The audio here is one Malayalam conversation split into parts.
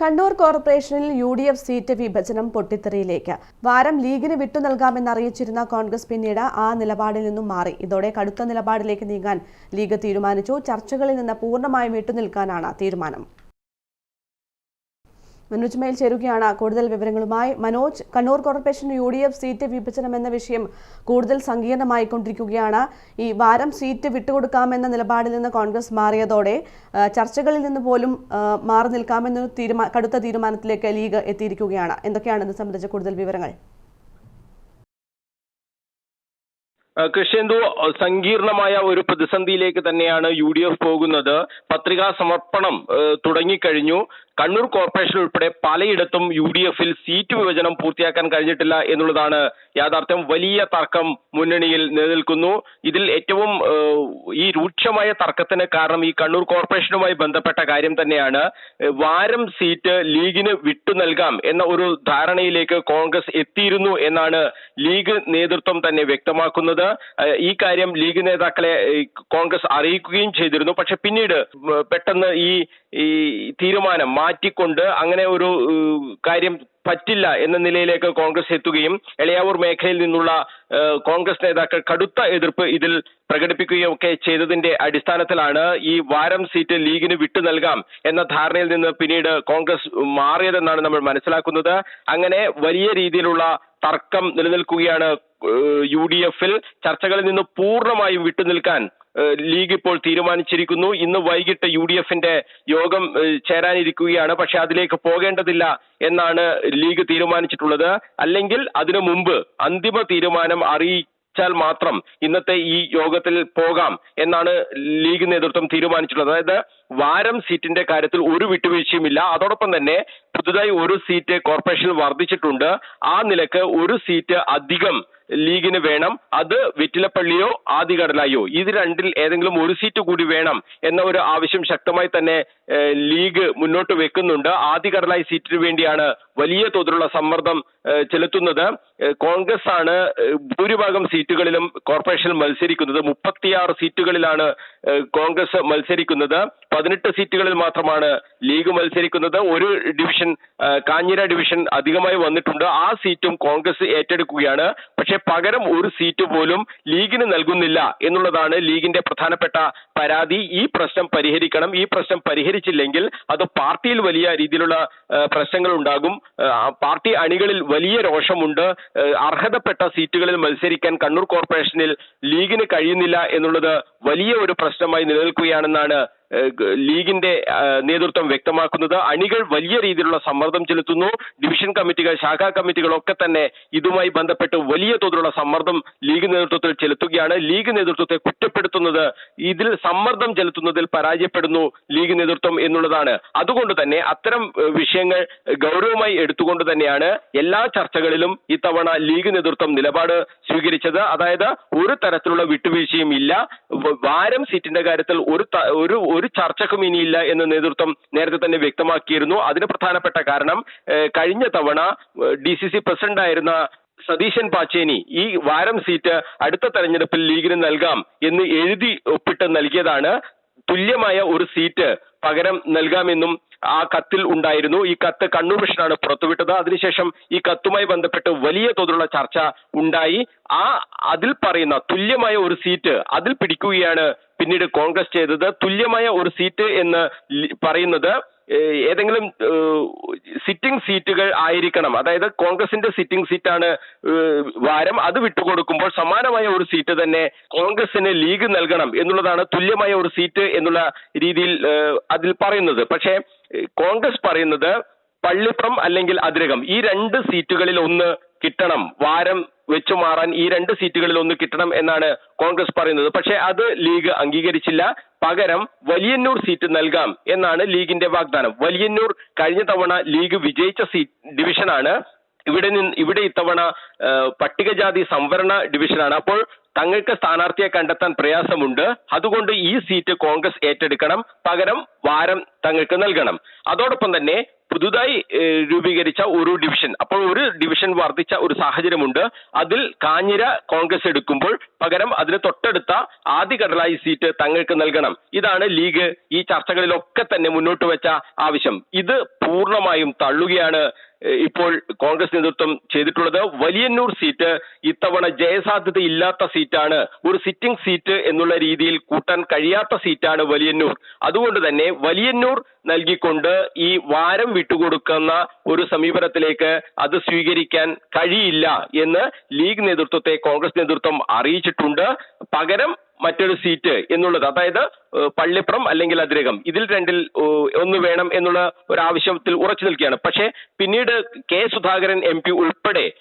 കണ്ണൂർ കോർപ്പറേഷനിൽ യു ഡി എഫ് സീറ്റ് വിഭജനം പൊട്ടിത്തെറിയിലേക്ക്. വാരം ലീഗിന് വിട്ടു നൽകാമെന്ന് അറിയിച്ചിരുന്ന കോൺഗ്രസ് പിന്നീട് ആ നിലപാടിൽ നിന്നും മാറി. ഇതോടെ കടുത്ത നിലപാടിലേക്ക് നീങ്ങാൻ ലീഗ് തീരുമാനിച്ചു. ചർച്ചകളിൽ നിന്ന് പൂർണമായും വിട്ടുനിൽക്കാനാണ് തീരുമാനം. മനോജ് ചേരുകയാണ്. കൂടുതൽ വിവരങ്ങളുമായി Manoj. Kannur corporation U D F seat വിഭജനം എന്ന വിഷയം കൂടുതൽ സങ്കീർണമായിക്കൊണ്ടിരിക്കുകയാണ്. ഈ വാരം സീറ്റ് വിട്ടുകൊടുക്കാമെന്ന നിലപാടിൽ നിന്ന് കോൺഗ്രസ് മാറിയതോടെ ചർച്ചകളിൽ നിന്ന് പോലും മാറി നിൽക്കാമെന്ന തീരുമാന കടുത്ത തീരുമാനത്തിലേക്ക് ലീഗ് എത്തിയിരിക്കുകയാണ്. എന്തൊക്കെയാണ് ഇത് സംബന്ധിച്ച കൂടുതൽ വിവരങ്ങൾ? കൃഷ്ണേന്ദു സങ്കീർണമായ ഒരു പ്രതിസന്ധിയിലേക്ക് തന്നെയാണ് യു ഡി എഫ് പോകുന്നത്. പത്രികാ സമർപ്പണം തുടങ്ങിക്കഴിഞ്ഞു. കണ്ണൂർ കോർപ്പറേഷൻ ഉൾപ്പെടെ പലയിടത്തും യു ഡി എഫിൽ സീറ്റ് വിഭജനം പൂർത്തിയാക്കാൻ കഴിഞ്ഞിട്ടില്ല എന്നുള്ളതാണ് യാഥാർത്ഥ്യം. വലിയ തർക്കം മുന്നണിയിൽ നിലനിൽക്കുന്നു. ഇതിൽ ഏറ്റവും ഈ രൂക്ഷമായ തർക്കത്തിന് കാരണം ഈ കണ്ണൂർ കോർപ്പറേഷനുമായി ബന്ധപ്പെട്ട കാര്യം തന്നെയാണ്. വാരം സീറ്റ് ലീഗിന് വിട്ടു നൽകാം എന്ന ഒരു ധാരണയിലേക്ക് കോൺഗ്രസ് എത്തിയിരുന്നു എന്നാണ് ലീഗ് നേതൃത്വം തന്നെ വ്യക്തമാക്കുന്നത്. ഏഹ് ഈ കാര്യം ലീഗ് നേതാക്കളെ കോൺഗ്രസ് അറിയിക്കുകയും ചെയ്തിരുന്നു. പക്ഷെ പിന്നീട് പെട്ടെന്ന് ഈ ഈ തീരുമാനം മാറ്റിക്കൊണ്ട് അങ്ങനെ ഒരു കാര്യം പറ്റില്ല എന്ന നിലയിലേക്ക് കോൺഗ്രസ് എത്തുകയും എളയാവൂർ മേഖലയിൽ നിന്നുള്ള കോൺഗ്രസ് നേതാക്കൾ കടുത്ത എതിർപ്പ് ഇതിൽ പ്രകടിപ്പിക്കുകയും ഒക്കെ ചെയ്തതിന്റെ അടിസ്ഥാനത്തിലാണ് ഈ വാരം സീറ്റ് ലീഗിന് വിട്ടു നൽകാം എന്ന ധാരണയിൽ നിന്ന് പിന്നീട് കോൺഗ്രസ് മാറിയതെന്നാണ് നമ്മൾ മനസ്സിലാക്കുന്നത്. അങ്ങനെ വലിയ രീതിയിലുള്ള തർക്കം നിലനിൽക്കുകയാണ് യു ഡി എഫിൽ ചർച്ചകളിൽ നിന്ന് പൂർണമായും വിട്ടുനിൽക്കാൻ ലീഗ് ഇപ്പോൾ തീരുമാനിച്ചിരിക്കുന്നു. ഇന്ന് വൈകിട്ട് യു ഡി എഫിന്റെ യോഗം ചേരാനിരിക്കുകയാണ്. പക്ഷെ അതിലേക്ക് പോകേണ്ടതില്ല എന്നാണ് ലീഗ് തീരുമാനിച്ചിട്ടുള്ളത്. അല്ലെങ്കിൽ അതിനു മുമ്പ് അന്തിമ തീരുമാനം അറിയിച്ചാൽ മാത്രം ഇന്നത്തെ ഈ യോഗത്തിൽ പോകാം എന്നാണ് ലീഗ് നേതൃത്വം തീരുമാനിച്ചിട്ടുള്ളത്. അതായത് വാരം സീറ്റിന്റെ കാര്യത്തിൽ ഒരു വിട്ടുവീഴ്ചയുമില്ല. അതോടൊപ്പം തന്നെ പുതുതായി ഒരു സീറ്റ് കോർപ്പറേഷനിൽ വർദ്ധിച്ചിട്ടുണ്ട്. ആ നിലയ്ക്ക് ഒരു സീറ്റ് അധികം ലീഗിന് വേണം. അത് വെറ്റിലപ്പള്ളിയോ ആദികടലായോ ഇത് രണ്ടിൽ ഏതെങ്കിലും ഒരു സീറ്റ് കൂടി വേണം എന്ന ഒരു ആവശ്യം ശക്തമായി തന്നെ ലീഗ് മുന്നോട്ട് വെക്കുന്നുണ്ട്. ആദികടലായി സീറ്റിന് വേണ്ടിയാണ് വലിയ തോതിലുള്ള സമ്മർദ്ദം ചെലുത്തുന്നത്. കോൺഗ്രസ് ആണ് ഭൂരിഭാഗം സീറ്റുകളിലും കോർപ്പറേഷനിൽ മത്സരിക്കുന്നത്. മുപ്പത്തിയാറ് സീറ്റുകളിലാണ് കോൺഗ്രസ് മത്സരിക്കുന്നത്. പതിനെട്ട് സീറ്റുകളിൽ മാത്രമാണ് ലീഗ് മത്സരിക്കുന്നത്. ഒരു ഡിവിഷൻ കാഞ്ഞിര ഡിവിഷൻ അധികമായി വന്നിട്ടുണ്ട്. ആ സീറ്റും കോൺഗ്രസ് ഏറ്റെടുക്കുകയാണ്. പക്ഷെ പകരം ഒരു സീറ്റ് പോലും ലീഗിന് നൽകുന്നില്ല എന്നുള്ളതാണ് ലീഗിന്റെ പ്രധാനപ്പെട്ട പരാതി. ഈ പ്രശ്നം പരിഹരിക്കണം. ഈ പ്രശ്നം പരിഹരിച്ചില്ലെങ്കിൽ അത് പാർട്ടിയിൽ വലിയ രീതിയിലുള്ള പ്രശ്നങ്ങൾ ഉണ്ടാകും. പാർട്ടി അണികളിൽ വലിയ രോഷമുണ്ട്. അർഹതപ്പെട്ട സീറ്റുകളിൽ മത്സരിക്കാൻ കണ്ണൂർ കോർപ്പറേഷനിൽ ലീഗിന് കഴിയുന്നില്ല എന്നുള്ളത് വലിയ ഒരു പ്രശ്നമായി നിലനിൽക്കുകയാണെന്നാണ് ലീഗിന്റെ നേതൃത്വം വ്യക്തമാക്കുന്നത് അണികൾ വലിയ രീതിയിലുള്ള സമ്മർദ്ദം ചെലുത്തുന്നു. ഡിവിഷൻ കമ്മിറ്റികൾ ശാഖാ കമ്മിറ്റികൾ ഒക്കെ തന്നെ ഇതുമായി ബന്ധപ്പെട്ട് വലിയ തോതിലുള്ള സമ്മർദ്ദം ലീഗ് നേതൃത്വത്തിൽ ചെലുത്തുകയാണ്. ലീഗ് നേതൃത്വത്തെ കുറ്റപ്പെടുത്തുന്നത് ഇതിൽ സമ്മർദ്ദം ചെലുത്തുന്നതിൽ പരാജയപ്പെടുന്നു ലീഗ് നേതൃത്വം എന്നുള്ളതാണ്. അതുകൊണ്ട് തന്നെ അത്തരം വിഷയങ്ങൾ ഗൗരവമായി എടുത്തുകൊണ്ട് തന്നെയാണ് എല്ലാ ചർച്ചകളിലും ഇത്തവണ ലീഗ് നേതൃത്വം നിലപാട് സ്വീകരിച്ചത്. അതായത് ഒരു തരത്തിലുള്ള വിട്ടുവീഴ്ചയും ഇല്ല. വാരം സീറ്റിന്റെ കാര്യത്തിൽ ഒരു ഒരു ഒരു ചർച്ചക്കും ഇനിയില്ല എന്ന് നേതൃത്വം നേരത്തെ തന്നെ വ്യക്തമാക്കിയിരുന്നു. അതിന് പ്രധാനപ്പെട്ട കാരണം കഴിഞ്ഞ തവണ ഡി സി സി പ്രസിഡന്റായിരുന്ന സതീശൻ പാച്ചേനി ഈ വാരം സീറ്റ് അടുത്ത തെരഞ്ഞെടുപ്പിൽ ലീഗിന് നൽകാം എന്ന് എഴുതി ഒപ്പിട്ട് നൽകിയതാണ്. തുല്യമായ ഒരു സീറ്റ് പകരം നൽകാമെന്നും ആ കത്തിൽ ഉണ്ടായിരുന്നു. ഈ കത്ത് കണ്ണൂർ കൃഷ്ണനാണ് പുറത്തുവിട്ടത്. അതിനുശേഷം ഈ കത്തുമായി ബന്ധപ്പെട്ട് വലിയ തോതിലുള്ള ചർച്ച ഉണ്ടായി. ആ അതിൽ പറയുന്ന തുല്യമായ ഒരു സീറ്റ് അതിൽ പിടിക്കുകയാണ് പിന്നീട് കോൺഗ്രസ് ചെയ്തത് തുല്യമായ ഒരു സീറ്റ് എന്ന് പറയുന്നത് ഏതെങ്കിലും സിറ്റിംഗ് സീറ്റുകൾ ആയിരിക്കണം. അതായത് കോൺഗ്രസിന്റെ സിറ്റിംഗ് സീറ്റാണ് വാരം. അത് വിട്ടുകൊടുക്കുമ്പോൾ സമാനമായ ഒരു സീറ്റ് തന്നെ കോൺഗ്രസിന് ലീഗ് നൽകണം എന്നുള്ളതാണ് തുല്യമായ ഒരു സീറ്റ് എന്നുള്ള രീതിയിൽ അതിൽ പറയുന്നത്. പക്ഷേ കോൺഗ്രസ് പറയുന്നത് പള്ളിപ്പുറം അല്ലെങ്കിൽ അതിരകം. ഈ രണ്ട് സീറ്റുകളിൽ ഒന്ന് കിട്ടണം. വാരം വെച്ചു മാറാൻ ഈ രണ്ട് സീറ്റുകളിൽ ഒന്ന് കിട്ടണം എന്നാണ് കോൺഗ്രസ് പറയുന്നത്. പക്ഷേ അത് ലീഗ് അംഗീകരിച്ചില്ല. പകരം വലിയന്നൂർ സീറ്റ് നൽകാം എന്നാണ് ലീഗിന്റെ വാഗ്ദാനം. വലിയന്നൂർ കഴിഞ്ഞ തവണ ലീഗ് വിജയിച്ച സീറ്റ് ഡിവിഷനാണ്. ഇവിടെ നിന്ന് ഇവിടെ ഇത്തവണ പട്ടികജാതി സംവരണ ഡിവിഷനാണ്. അപ്പോൾ തങ്ങൾക്ക് സ്ഥാനാർത്ഥിയെ കണ്ടെത്താൻ പ്രയാസമുണ്ട്. അതുകൊണ്ട് ഈ സീറ്റ് കോൺഗ്രസ് ഏറ്റെടുക്കണം. പകരം വാരം തങ്ങൾക്ക് നൽകണം. അതോടൊപ്പം തന്നെ പുതുതായി രൂപീകരിച്ച ഒരു ഡിവിഷൻ. അപ്പോൾ ഒരു ഡിവിഷൻ വർദ്ധിച്ച ഒരു സാഹചര്യമുണ്ട്. അതിൽ കാഞ്ഞിര കോൺഗ്രസ് എടുക്കുമ്പോൾ പകരം അതിന് തൊട്ടടുത്ത ആദ്യ കടലായി സീറ്റ് തങ്ങൾക്ക് നൽകണം. ഇതാണ് ലീഗ് ഈ ചർച്ചകളിലൊക്കെ തന്നെ മുന്നോട്ട് വെച്ച ആവശ്യം. ഇത് പൂർണമായും തള്ളുകയാണ്. ഇപ്പോൾ കോൺഗ്രസ് നേതൃത്വം ചെയ്തിട്ടുള്ളത് വലിയന്നൂർ സീറ്റ് ഇത്തവണ ജയസാധ്യത ഇല്ലാത്ത സീറ്റാണ്. ഒരു സിറ്റിംഗ് സീറ്റ് എന്നുള്ള രീതിയിൽ കൂട്ടാൻ കഴിയാത്ത സീറ്റാണ് വലിയന്നൂർ. അതുകൊണ്ട് തന്നെ വലിയന്നൂർ നൽകിക്കൊണ്ട് ഈ വാരം വിട്ടുകൊടുക്കുന്ന ഒരു സമീപനത്തിലേക്ക് അത് സ്വീകരിക്കാൻ കഴിയില്ല എന്ന് ലീഗ് നേതൃത്വത്തെ കോൺഗ്രസ് നേതൃത്വം അറിയിച്ചിട്ടുണ്ട്. പകരം മറ്റൊരു സീറ്റ് എന്നുള്ളത്. അതായത് പള്ളിപ്പുറം അല്ലെങ്കിൽ അതിരകം. ഇതിൽ രണ്ടിൽ ഒന്ന് വേണം എന്നുള്ള ഒരു ആവശ്യത്തിൽ ഉറച്ചു നിൽക്കുകയാണ്. പക്ഷേ പിന്നീട് കെ സുധാകരൻ എം പി ഉൾപ്പെടെ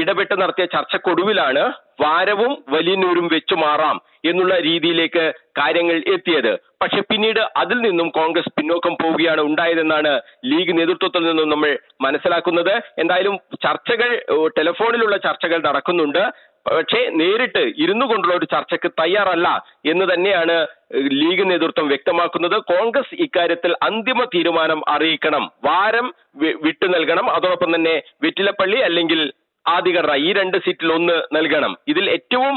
ഇടപെട്ട് നടത്തിയ ചർച്ചക്കൊടുവിലാണ് വാരവും വലിയൂരും വെച്ചു മാറാം എന്നുള്ള രീതിയിലേക്ക് കാര്യങ്ങൾ എത്തിയത്. പക്ഷെ പിന്നീട് അതിൽ നിന്നും കോൺഗ്രസ് പിന്നോക്കം പോവുകയാണ് ഉണ്ടായതെന്നാണ് ലീഗ് നേതൃത്വത്തിൽ നിന്നും നമ്മൾ മനസ്സിലാക്കുന്നത്. എന്തായാലും ചർച്ചകൾ ടെലിഫോണിലുള്ള ചർച്ചകൾ നടക്കുന്നുണ്ട്. പക്ഷേ നേരിട്ട് ഇരുന്നു കൊണ്ടുള്ള ഒരു ചർച്ചയ്ക്ക് തയ്യാറല്ല എന്ന് തന്നെയാണ് ലീഗ് നേതൃത്വം വ്യക്തമാക്കുന്നത്. കോൺഗ്രസ് ഇക്കാര്യത്തിൽ അന്തിമ തീരുമാനം അറിയിക്കണം. വാരം വിട്ടു നൽകണം. അതോടൊപ്പം തന്നെ വെറ്റിലപ്പള്ളി അല്ലെങ്കിൽ ആദികറ ഈ രണ്ട് സീറ്റിൽ ഒന്ന് നൽകണം. ഇതിൽ ഏറ്റവും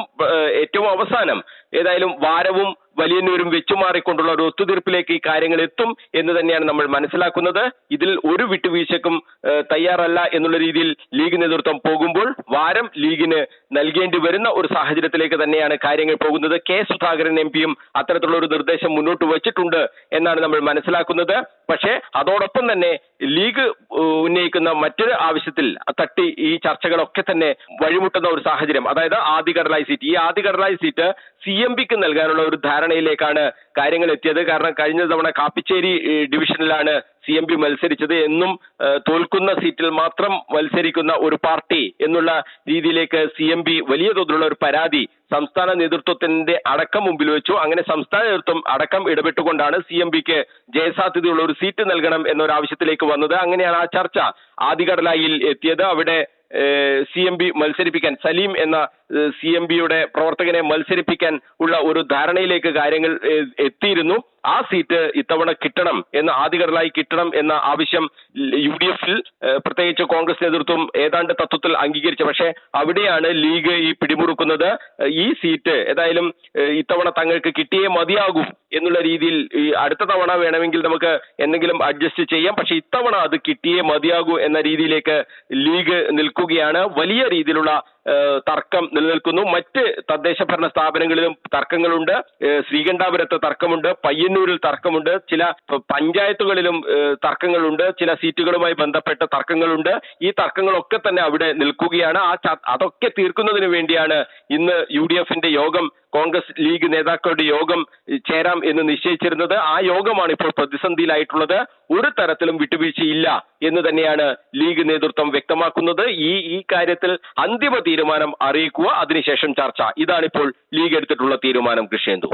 ഏറ്റവും അവസാനം ഏതായാലും വാരവും വലിയന്നൂരും വെച്ചുമാറിക്കൊണ്ടുള്ള ഒരു ഒത്തുതീർപ്പിലേക്ക് ഈ കാര്യങ്ങൾ എത്തും എന്ന് തന്നെയാണ് നമ്മൾ മനസ്സിലാക്കുന്നത്. ഇതിൽ ഒരു വിട്ടുവീഴ്ചക്കും തയ്യാറല്ല എന്നുള്ള രീതിയിൽ ലീഗ് നേതൃത്വം പോകുമ്പോൾ വാരം ലീഗിന് നൽകേണ്ടി വരുന്ന ഒരു സാഹചര്യത്തിലേക്ക് തന്നെയാണ് കാര്യങ്ങൾ പോകുന്നത്. കെ സുധാകരൻ എം പിയും അത്തരത്തിലുള്ള ഒരു നിർദ്ദേശം മുന്നോട്ട് വച്ചിട്ടുണ്ട് എന്നാണ് നമ്മൾ മനസ്സിലാക്കുന്നത്. പക്ഷേ അതോടൊപ്പം തന്നെ ലീഗ് ഉന്നയിക്കുന്ന മറ്റൊരു ആവശ്യത്തിൽ തട്ടി ഈ ചർച്ചകളൊക്കെ തന്നെ വഴിമുട്ടുന്ന ഒരു സാഹചര്യം അതായത് ആദ്യ കടലായി സീറ്റ്. ഈ ആദ്യ കടലായി സീറ്റ് സി എം പിക്ക് നൽകാനുള്ള ഒരു ധാരണയിലേക്കാണ് കാര്യങ്ങൾ എത്തിയത്. കാരണം കഴിഞ്ഞ തവണ കാപ്പിച്ചേരി ഡിവിഷനിലാണ് സി എം പി മത്സരിച്ചത് എന്നും തോൽക്കുന്ന സീറ്റിൽ മാത്രം മത്സരിക്കുന്ന ഒരു പാർട്ടി എന്നുള്ള രീതിയിലേക്ക് സി എം പി വലിയ തോതിലുള്ള ഒരു പരാതി സംസ്ഥാന നേതൃത്വത്തിന്റെ അടക്കം മുമ്പിൽ വെച്ചു. അങ്ങനെ സംസ്ഥാന നേതൃത്വം അടക്കം ഇടപെട്ടുകൊണ്ടാണ് സി എം പിക്ക് ജയസാധ്യതയുള്ള ഒരു സീറ്റ് നൽകണം എന്നൊരു ആവശ്യത്തിലേക്ക് വന്നത്. അങ്ങനെയാണ് ആ ചർച്ച ആദികടലായിൽ എത്തിയത്. അവിടെ സി എം പി മത്സരിപ്പിക്കാൻ സലീം എന്ന സി എം ബിയുടെ പ്രവർത്തകനെ മത്സരിപ്പിക്കാൻ ഉള്ള ഒരു ധാരണയിലേക്ക് കാര്യങ്ങൾ എത്തിയിരുന്നു. ആ സീറ്റ് ഇത്തവണ കിട്ടണം എന്ന് ആദ്യഘടലായി കിട്ടണം എന്ന ആവശ്യം യു ഡി എഫിൽ പ്രത്യേകിച്ച് കോൺഗ്രസ് നേതൃത്വം ഏതാണ്ട് തത്വത്തിൽ അംഗീകരിച്ചു. പക്ഷേ അവിടെയാണ് ലീഗ് ഈ പിടിമുറുക്കുന്നത്. ഈ സീറ്റ് ഏതായാലും ഇത്തവണ തങ്ങൾക്ക് കിട്ടിയേ മതിയാകൂ എന്നുള്ള രീതിയിൽ ഈ അടുത്ത തവണ വേണമെങ്കിൽ നമുക്ക് എന്തെങ്കിലും അഡ്ജസ്റ്റ് ചെയ്യാം. പക്ഷെ ഇത്തവണ അത് കിട്ടിയേ മതിയാകൂ എന്ന രീതിയിലേക്ക് ലീഗ് നിൽക്കുകയാണ്. വലിയ രീതിയിലുള്ള തർക്കം നിലനിൽക്കുന്നു. മറ്റ് തദ്ദേശ ഭരണ സ്ഥാപനങ്ങളിലും തർക്കങ്ങളുണ്ട്. ശ്രീകണ്ഠാപുരത്ത് തർക്കമുണ്ട്. പയ്യന്നൂരിൽ തർക്കമുണ്ട്. ചില പഞ്ചായത്തുകളിലും തർക്കങ്ങളുണ്ട്. ചില സീറ്റുകളുമായി ബന്ധപ്പെട്ട തർക്കങ്ങളുണ്ട്. ഈ തർക്കങ്ങളൊക്കെ തന്നെ അവിടെ നിൽക്കുകയാണ്. ആ അതൊക്കെ തീർക്കുന്നതിന് വേണ്ടിയാണ് ഇന്ന് യു ഡി എഫിന്റെ യോഗം കോൺഗ്രസ് ലീഗ് നേതാക്കളുടെ യോഗം ചേരാം എന്ന് നിശ്ചയിച്ചിരുന്നത്. ആ യോഗമാണ് ഇപ്പോൾ പ്രതിസന്ധിയിലായിട്ടുള്ളത്. ഒരു തരത്തിലും വിട്ടുവീഴ്ചയില്ല എന്ന് തന്നെയാണ് ലീഗ് നേതൃത്വം വ്യക്തമാക്കുന്നത്. ഈ ഈ കാര്യത്തിൽ അന്തിമ തീരുമാനം അറിയിക്കുക. അതിനുശേഷം ചർച്ച. ഇതാണിപ്പോൾ ലീഗ് എടുത്തിട്ടുള്ള തീരുമാനം കൃഷിയേന്തു